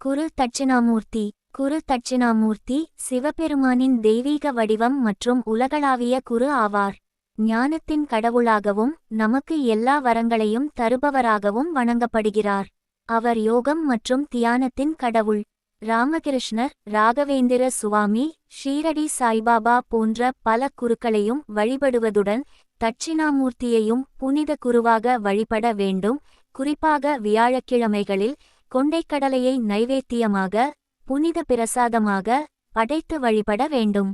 குரு தட்சிணாமூர்த்தி குரு தட்சிணாமூர்த்தி சிவபெருமானின் தெய்வீக வடிவம் மற்றும் உலகளாவிய குரு ஆவார். ஞானத்தின் கடவுளாகவும் நமக்கு எல்லா வரங்களையும் தருபவராகவும் வணங்கப்படுகிறார். அவர் யோகம் மற்றும் தியானத்தின் கடவுள். ராமகிருஷ்ணர் ராகவேந்திர சுவாமி ஷீரடி சாய்பாபா போன்ற பல குருக்களையும் வழிபடுவதுடன் தட்சிணாமூர்த்தியையும் புனித குருவாக வழிபட வேண்டும். குறிப்பாக வியாழக்கிழமைகளில் கொண்டைக்கடலையை நைவேத்தியமாக புனித பிரசாதமாக படைத்து வழிபட வேண்டும்.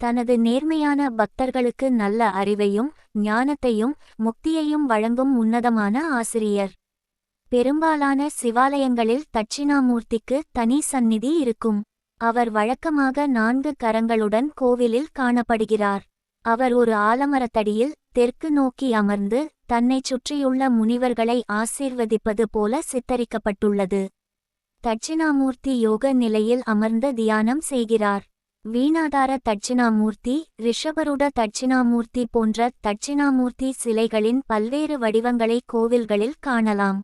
தனது நேர்மையான பக்தர்களுக்கு நல்ல அறிவையும் ஞானத்தையும் முக்தியையும் வழங்கும் உன்னதமான ஆசிரியர். பெரும்பாலான சிவாலயங்களில் தட்சிணாமூர்த்திக்கு தனி சந்நிதி இருக்கும். அவர் வழக்கமாக நான்கு கரங்களுடன் கோவிலில் காணப்படுகிறார். அவர் ஒரு ஆலமரத்தடியில் தெற்கு நோக்கி அமர்ந்து தன்னைச் சுற்றியுள்ள முனிவர்களை ஆசீர்வதிப்பது போல சித்தரிக்கப்பட்டுள்ளது. தட்சிணாமூர்த்தி யோக நிலையில் அமர்ந்த தியானம் செய்கிறார். வீணாதார தட்சிணாமூர்த்தி ரிஷபருட தட்சிணாமூர்த்தி போன்ற தட்சிணாமூர்த்தி சிலைகளின் பல்வேறு வடிவங்களை கோவில்களில் காணலாம்.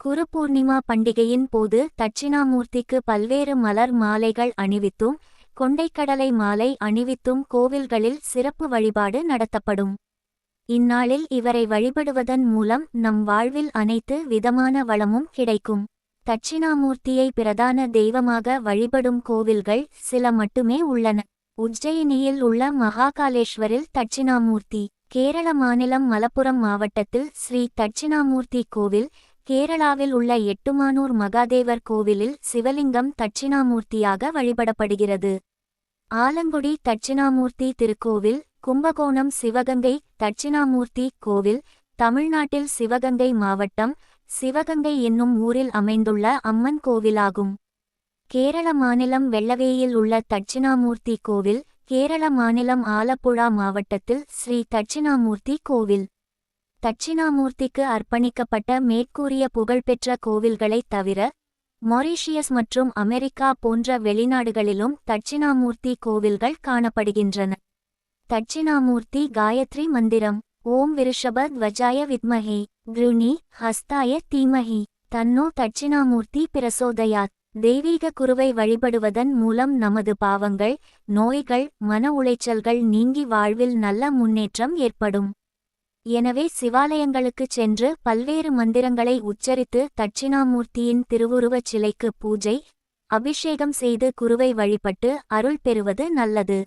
குரு பூர்ணிமா பண்டிகையின் போது தட்சிணாமூர்த்திக்கு பல்வேறு மலர் மாலைகள் அணிவித்தும் கொண்டைக்கடலை மாலை அணிவித்தும் கோவில்களில் சிறப்பு வழிபாடு நடத்தப்படும். இந்நாளில் இவரை வழிபடுவதன் மூலம் நம் வாழ்வில் அனைத்து விதமான வளமும் கிடைக்கும். தட்சிணாமூர்த்தியை பிரதான தெய்வமாக வழிபடும் கோவில்கள் சில மட்டுமே உள்ளன. உஜ்ஜயினியில் உள்ள மகாகாலேஸ்வரில் தட்சிணாமூர்த்தி கேரள மாநிலம் மலப்புரம் மாவட்டத்தில் ஸ்ரீ தட்சிணாமூர்த்தி கோவில் கேரளாவில் உள்ள எட்டுமானூர் மகாதேவர் கோவிலில் சிவலிங்கம் தட்சிணாமூர்த்தியாக வழிபடப்படுகிறது. ஆலங்குடி தட்சிணாமூர்த்தி திருக்கோவில் கும்பகோணம் சிவகங்கை தட்சிணாமூர்த்தி கோவில் தமிழ்நாட்டில் சிவகங்கை மாவட்டம் சிவகங்கை என்னும் ஊரில் அமைந்துள்ள அம்மன் கோவிலாகும். கேரள மாநிலம் வெள்ளவேயில் உள்ள தட்சிணாமூர்த்தி கோவில் கேரள மாநிலம் ஆலப்புழா மாவட்டத்தில் ஸ்ரீ தட்சிணாமூர்த்தி கோவில். தட்சிணாமூர்த்திக்கு அர்ப்பணிக்கப்பட்ட மேற்கூறிய புகழ்பெற்ற கோவில்களைத் தவிர மொரீஷியஸ் மற்றும் அமெரிக்கா போன்ற வெளிநாடுகளிலும் தட்சிணாமூர்த்தி கோவில்கள் காணப்படுகின்றன. தட்சிணாமூர்த்தி காயத்ரி மந்திரம். ஓம் விருஷப துவஜாய வித்மஹே. கிருணி ஹஸ்தாய தீமஹி. தன்னோ தட்சிணாமூர்த்தி பிரசோதயாத். தெய்வீக குருவை வழிபடுவதன் மூலம் நமது பாவங்கள் நோய்கள் மன உளைச்சல்கள் நீங்கி வாழ்வில் நல்ல முன்னேற்றம் ஏற்படும். எனவே சிவாலயங்களுக்குச் சென்று பல்வேறு மந்திரங்களை உச்சரித்து தட்சிணாமூர்த்தியின் திருவுருவச் சிலைக்கு பூஜை அபிஷேகம் செய்து குருவை வழிபட்டு அருள் பெறுவது நல்லது.